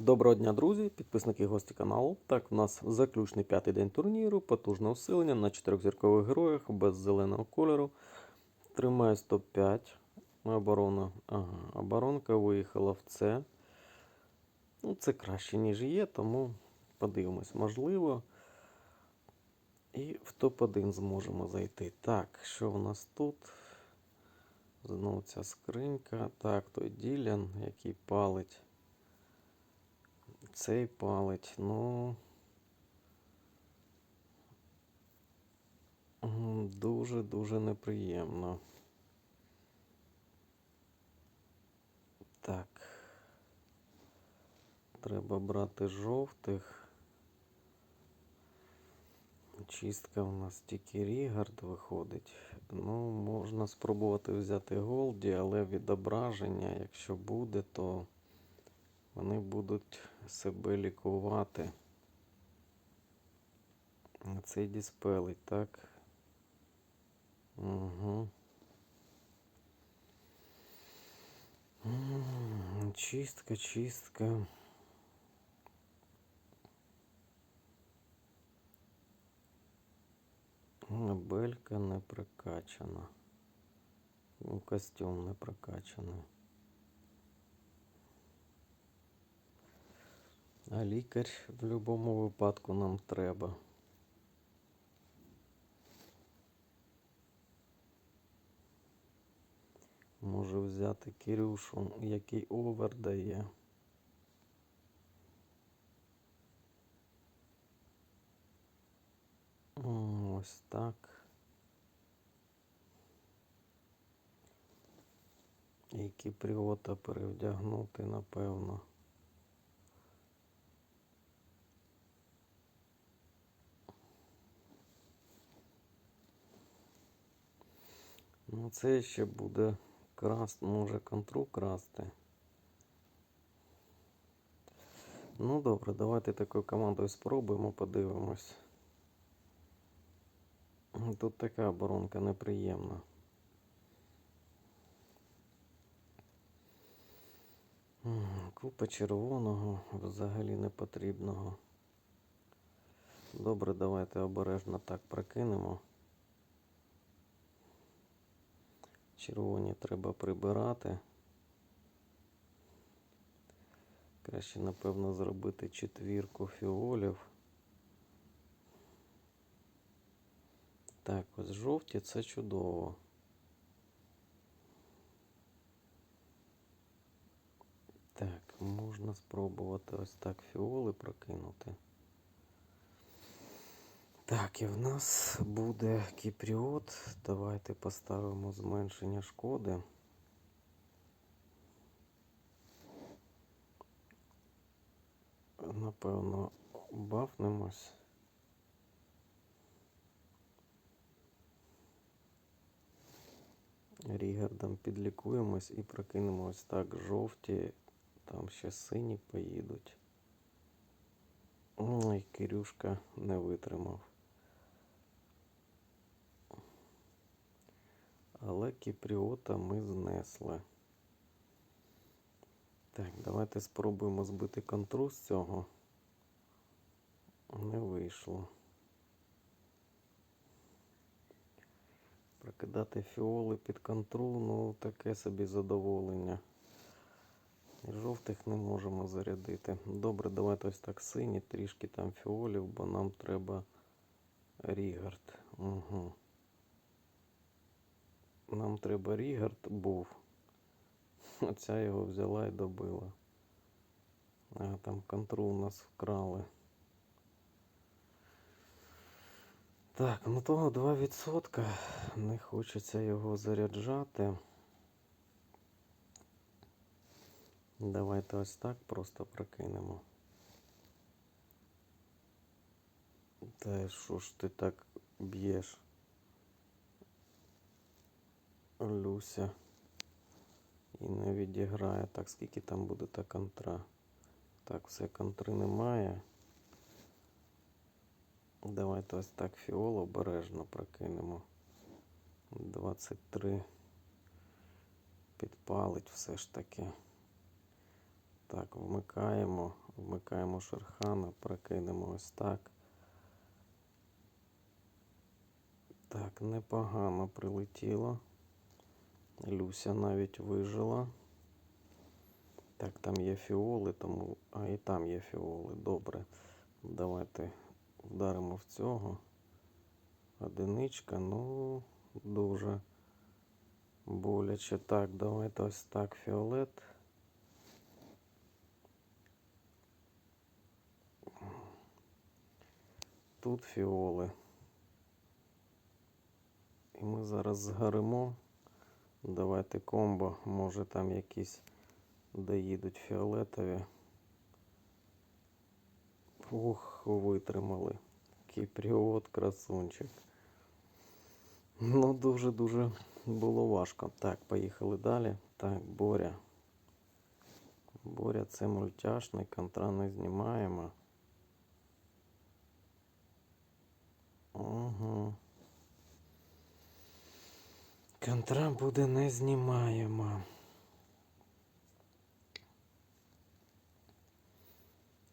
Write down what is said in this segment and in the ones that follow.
Доброго дня, друзі, підписники гості каналу. Так, у нас заключний п'ятий день турніру, потужне усилення на чотирьохзіркових героях без зеленого кольору. Тримає 105. Оборона. Ага, оборонка виїхала в С. Ну, це краще, ніж є, тому подивимось, можливо. І в топ-1 зможемо зайти. Так, що в нас тут? Знову ця скринька. Так, той Ділян, який палить. Цей палить, ну. Дуже-дуже неприємно. Так. Треба брати жовтих. Чистка у нас тільки Рігард виходить. Ну, можна спробувати взяти Голді, але відображення, якщо буде, то вони будуть себе лікувати. Цей діспелить, так? Угу. Чистка, чистка. Белька не прокачана. Ну, Костюм не прокачаний. А лікар в будь-якому випадку нам треба. Можу взяти Кирюшу, який овер дає. Ось так. І кіпріота перевдягнути, напевно. Ну, це ще буде красти, може контру красти. Ну добре, давайте такою командою спробуємо, подивимось. Тут така оборонка неприємна. Купа червоного взагалі не потрібного. Добре, давайте обережно так прокинемо. Червоні треба прибирати. Краще, напевно, зробити четвірку фіолів. Так, ось жовті це чудово. Так, можна спробувати ось так фіоли прокинути. Так, і в нас буде кіпріот. Давайте поставимо зменшення шкоди. Напевно, бафнемось. Рігардом підлікуємось і прокинемо ось так жовті, там ще сині поїдуть. Ой, Кирюшка не витримав. Але кіпріота ми знесли. Так, давайте спробуємо збити контру з цього. Не вийшло. Прокидати фіоли під контру, ну таке собі задоволення. Жовтих не можемо зарядити. Добре, давайте ось так сині, трішки там фіолів, бо нам треба Рігард. Угу. Нам треба Рігард був. Оця його взяла і добила. А там контру у нас вкрали. Так, ну того 2%. Не хочеться його заряджати. Давайте ось так просто прокинемо. Та що ж ти так б'єш? Люся. І не відіграє. Так, скільки там буде та контра? Так, все, контри немає. Давайте ось так фіол обережно прокинемо. 23. Підпалить все ж таки. Так, вмикаємо, вмикаємо шерхана, прокинемо ось так. Так, непогано прилетіло. Люся навіть вижила. Так, там є фіоли, тому. А, і там є фіоли. Добре. Давайте вдаримо в цього. Одиничка, ну, дуже боляче. Так, давайте ось так фіолет. Тут фіоли. І ми зараз згоримо. Давайте комбо. Може там якісь доїдуть фіолетові. Ух, витримали. Кіпріот, красунчик. Ну, дуже-дуже було важко. Так, поїхали далі. Так, Боря. Боря, це мультяшний, контра не знімаємо. Угу. Контра буде не знімаємо.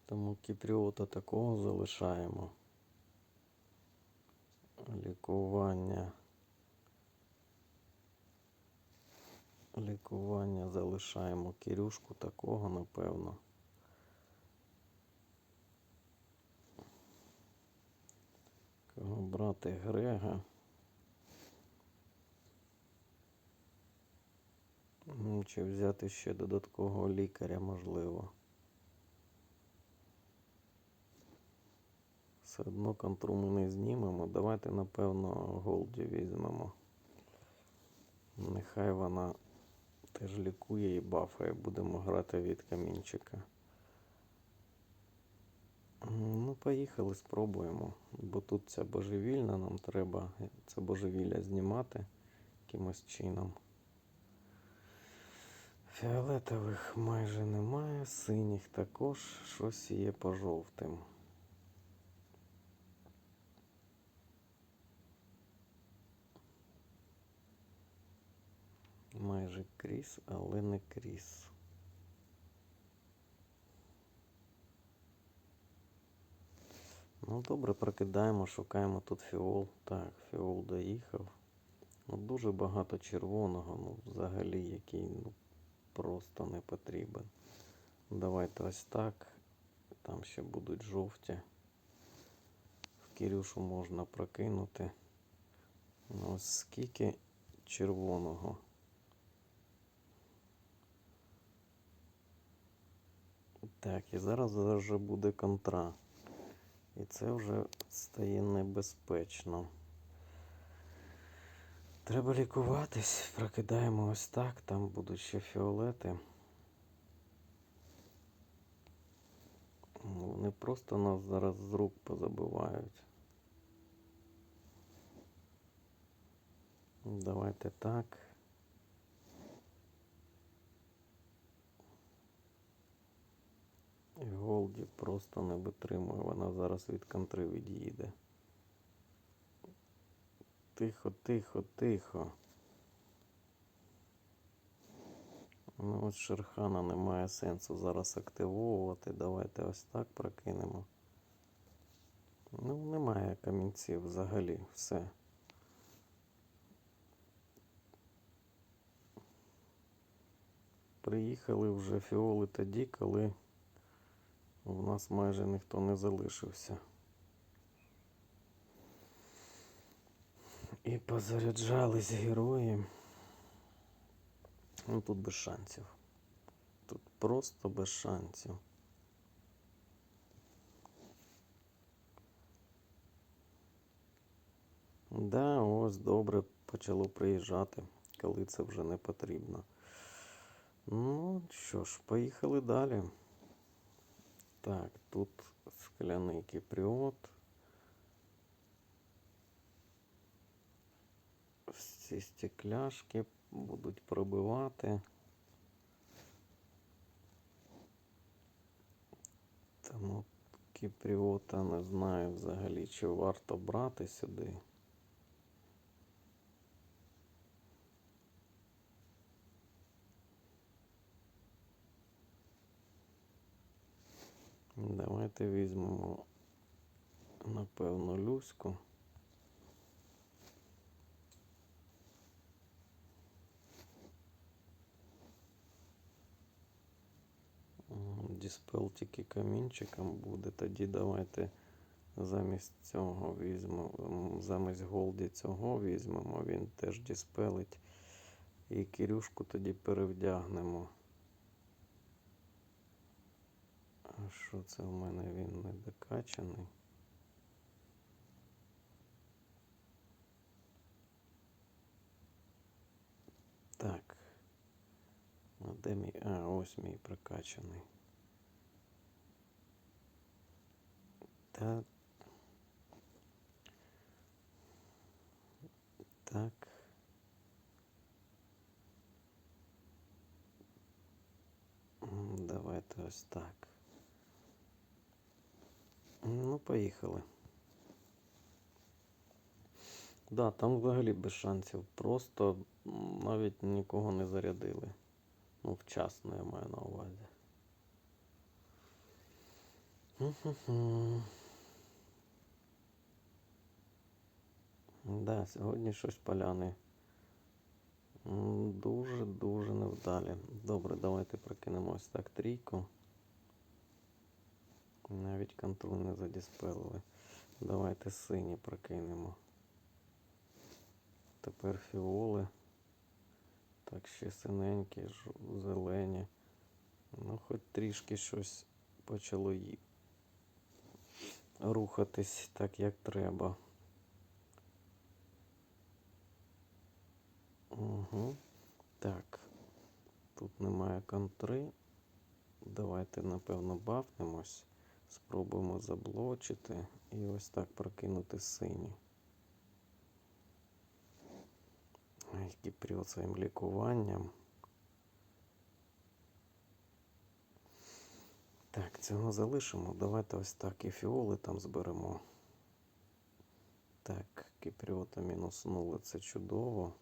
Тому кіпріота такого залишаємо. Лікування. Лікування залишаємо Кирюшку такого, напевно. Кого брати Грега? Чи взяти ще додаткового лікаря, можливо. Все одно контру ми не знімемо. Давайте, напевно, Голді візьмемо. Нехай вона теж лікує і бафає. Будемо грати від камінчика. Ну, поїхали, спробуємо. Бо тут ця божевільна, нам треба це божевілля знімати якимось чином. Фіолетових майже немає, синіх також щось є по жовтим. Майже кріс, але не кріс. Ну добре, прокидаємо, шукаємо тут фіол. Так, фіол доїхав. Ну, дуже багато червоного, ну взагалі, який ну, просто не потрібен. Давайте ось так. Там ще будуть жовті. В Кирюшу можна прокинути. Ну, ось скільки червоного. Так, і зараз зараз вже буде контра. І це вже стає небезпечно. Треба лікуватись. Прокидаємо ось так, там будуть ще фіолети. Ну, Вони просто нас зараз з рук позабивають. Давайте так. Голді просто не витримує, вона зараз від контри від'їде. Тихо, тихо, тихо. Ну ось Шерхана немає сенсу зараз активовувати. Давайте ось так прокинемо. Ну, немає камінців взагалі, все. Приїхали вже фіоли тоді, коли у нас майже ніхто не залишився. І позаряджались герої. Ну тут без шансів. Тут просто без шансів. Да, ось добре почало приїжджати, коли це вже не потрібно. Ну що ж, поїхали далі. Так, тут скляний кіпріот. Всі стекляшки будуть пробивати. Тому кіпріота не знаю взагалі, чи варто брати сюди. Давайте візьмемо, напевно, люську. Діспел тільки камінчиком буде. Тоді давайте замість цього візьмемо, замість голді цього візьмемо, він теж діспелить. І Кирюшку тоді перевдягнемо. А що це в мене він не докачаний? Так. А де мій? А, ось мій прокачаний. Так. Так. Давайте ось так. Ну, поїхали. Да, там взагалі без шансів. Просто навіть нікого не зарядили. Ну, вчасно я маю на увазі. Да, сьогодні щось поляни. Дуже-дуже невдалі. Добре, давайте прокинемо ось так трійку. Навіть контроль не задіспелили. Давайте сині прокинемо. Тепер фіоли. Так, ще синенькі, зелені. Ну, хоч трішки щось почало рухатись так, як треба. Угу. Так. Тут немає контри. Давайте, напевно, бафнемось. Спробуємо заблочити і ось так прокинути сині. Ай, Кіпріот своїм лікуванням. Так, цього залишимо. Давайте ось так і фіоли там зберемо. Так, кіпріота мінуснули, це чудово.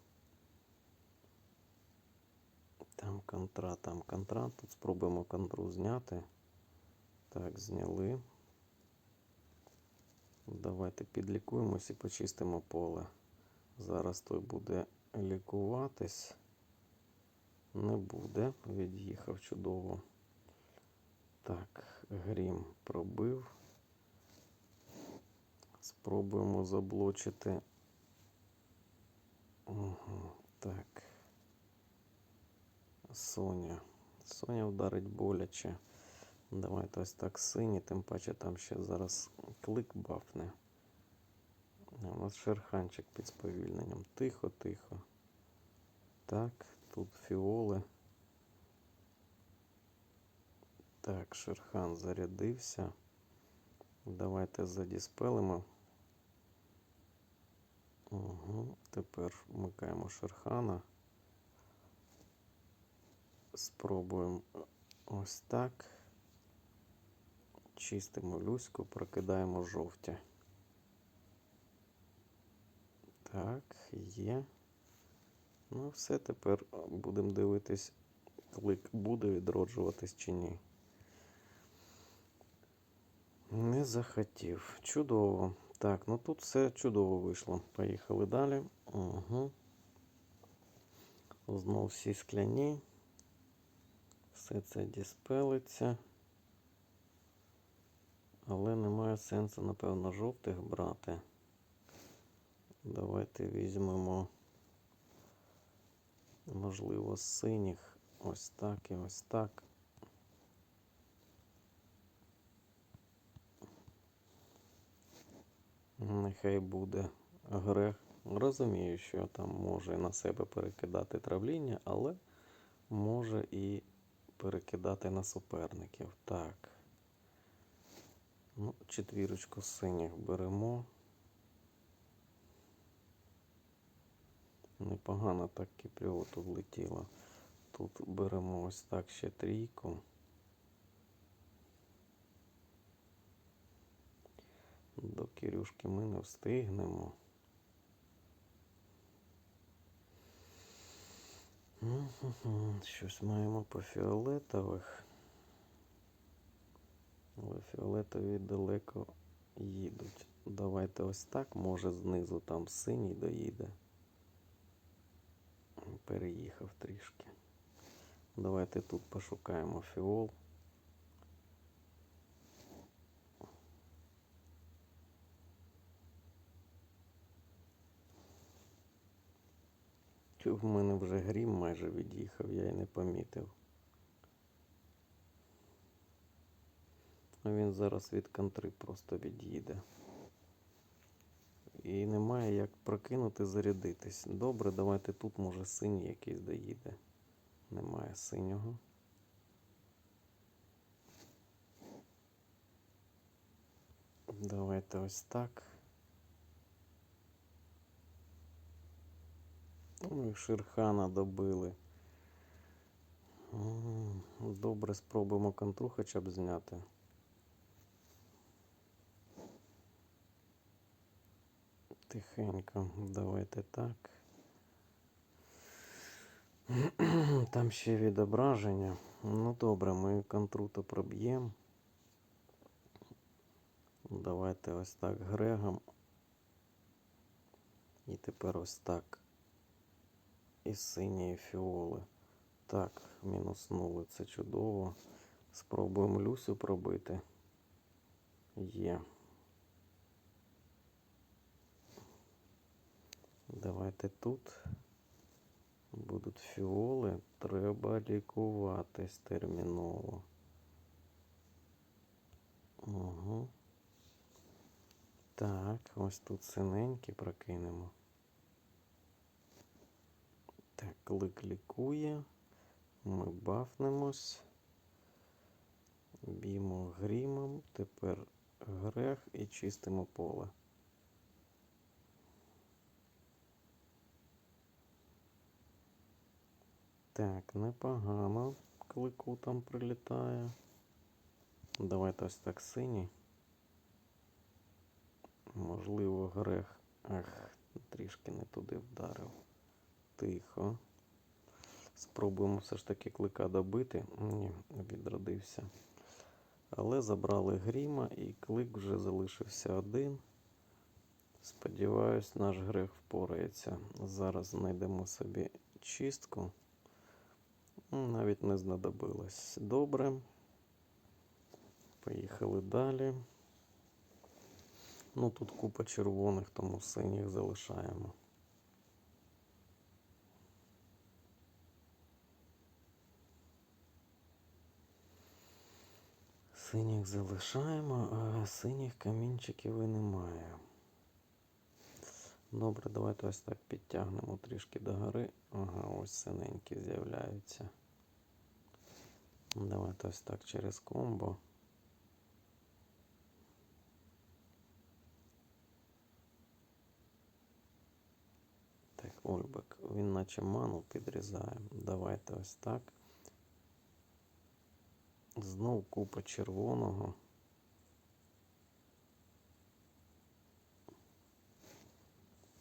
Там контра, там контра. Тут спробуємо контру зняти. Так, зняли. Давайте підлікуємось і почистимо поле. Зараз той буде лікуватись. Не буде. Від'їхав чудово. Так, грім пробив. Спробуємо заблочити. Угу, так. Соня. Соня вдарить боляче. Давайте ось так сині, тим паче там ще зараз клик бафне. У нас шерханчик під сповільненням. Тихо, тихо. Так, тут фіоли. Так, шерхан зарядився. Давайте задіспелимо. Угу. Тепер вмикаємо шерхана. Спробуємо ось так. Чистимо люську, прокидаємо жовті. Так, є. Ну, все, тепер будемо дивитись, клик буде відроджуватись чи ні. Не захотів. Чудово. Так, ну тут все чудово вийшло. Поїхали далі. Угу. Знов всі скляні. Все це діспелиться. Але немає сенсу, напевно, жовтих брати. Давайте візьмемо, можливо, синіх. Ось так і ось так. Нехай буде грех. Розумію, що там може на себе перекидати травління, але може і перекидати на суперників. Так. Ну, четвірочку синіх беремо. Непогано так кіпріоту влетіло. Тут беремо ось так ще трійку. До Кирюшки ми не встигнемо. Щось маємо по фіолетових. Але фіолетові далеко їдуть. Давайте ось так. Може знизу там синій доїде. Переїхав трішки. Давайте тут пошукаємо фіол. В мене вже грім майже від'їхав, я й не помітив. Він зараз від контри просто від'їде. І немає як прокинути, зарядитись. Добре, давайте тут може синій якийсь доїде. Немає синього. Давайте ось так. І Шерхана добили. Добре, спробуємо контру хоча б зняти. Тихенько, давайте так. Там ще відображення. Ну добре, ми контру то проб'ємо. Давайте ось так Грегом. І тепер ось так. І сині фіоли. Так, мінуснули, це чудово. Спробуємо Люсю пробити. Є. Давайте тут будуть фіоли. Треба лікуватись терміново. Угу. Так, ось тут синенькі прокинемо. Так, клик лікує. Ми бафнемось. Б'ємо грімом. Тепер грех і чистимо поле. Так, непогано. Клику там прилітає. Давайте ось так синій. Можливо, грех. Ах, трішки не туди вдарив. Тихо. Спробуємо все ж таки клика добити. Ні, відродився. Але забрали гріма і клик вже залишився один. Сподіваюсь, наш грех впорається. Зараз знайдемо собі чистку. Навіть не знадобилось. Добре. Поїхали далі. Ну тут купа червоних, тому синіх залишаємо. Синіх залишаємо, а синіх камінчиків і немає. Добре, давайте ось так підтягнемо трішки догори. Ага, ось синенькі з'являються. Давайте ось так через комбо. Так, Ольбек, він наче ману підрізає. Давайте ось так. Знов купа червоного.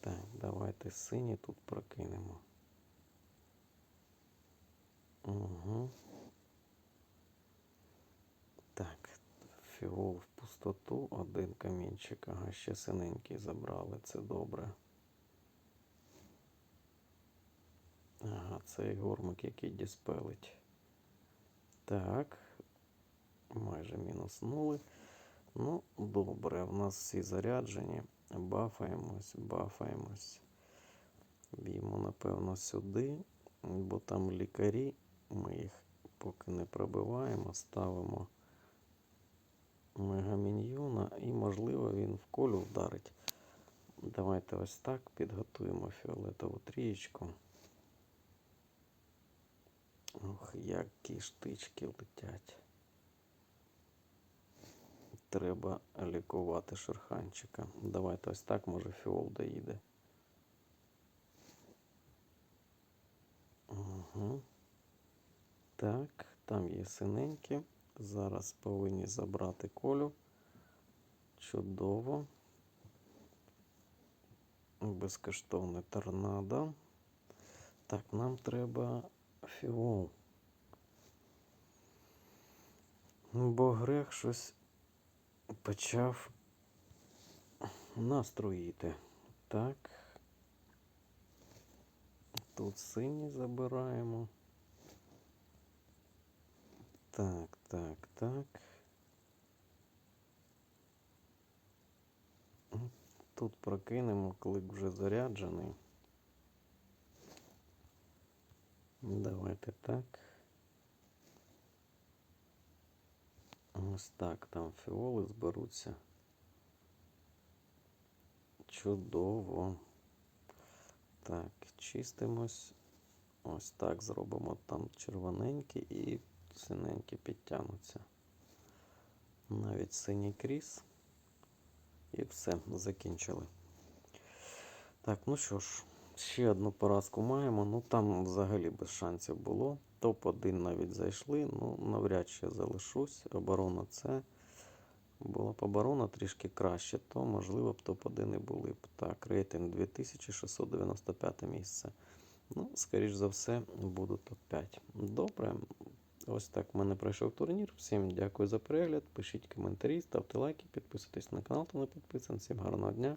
Так, давайте сині тут прокинемо. Угу. Так, фіол в пустоту, один камінчик, ага, ще синенький забрали, це добре. Ага, цей гормик, який діспелить. Так, майже мінуснули. Ну, добре, у нас всі заряджені. Бафаємось, бафаємось. Б'ємо, напевно, сюди, бо там лікарі. Ми їх поки не пробиваємо, ставимо мегаміньйона і, можливо, він в колю вдарить. Давайте ось так підготуємо фіолетову трієчку. Ох, які штички летять. Треба лікувати шерханчика. Давайте ось так, може, фіол доїде. Угу. Так, там є синенькі. Зараз повинні забрати колю. Чудово. Безкоштовне торнадо. Так, нам треба фіол. Бо грех щось почав настроїти. Так. Тут синій забираємо. Так, так, так. Тут прокинемо, клик вже заряджений. Давайте так. Ось так, там фіоли зберуться. Чудово. Так, чистимось. Ось так зробимо там червоненькі і синенькі підтягнуться. Навіть синій кріс. І все, закінчили. Так, ну що ж, ще одну поразку маємо. Ну там взагалі без шансів було. Топ-1 навіть зайшли. Ну, навряд чи я залишусь. Оборона це. Була б оборона трішки краще, то можливо б топ-1 і були б. Так, рейтинг 2695 місце. Ну, скоріш за все, буду топ-5. Добре. Ось так в мене пройшов турнір. Всім дякую за перегляд. Пишіть коментарі, ставте лайки, підписуйтесь на канал, хто не підписаний. Всім гарного дня.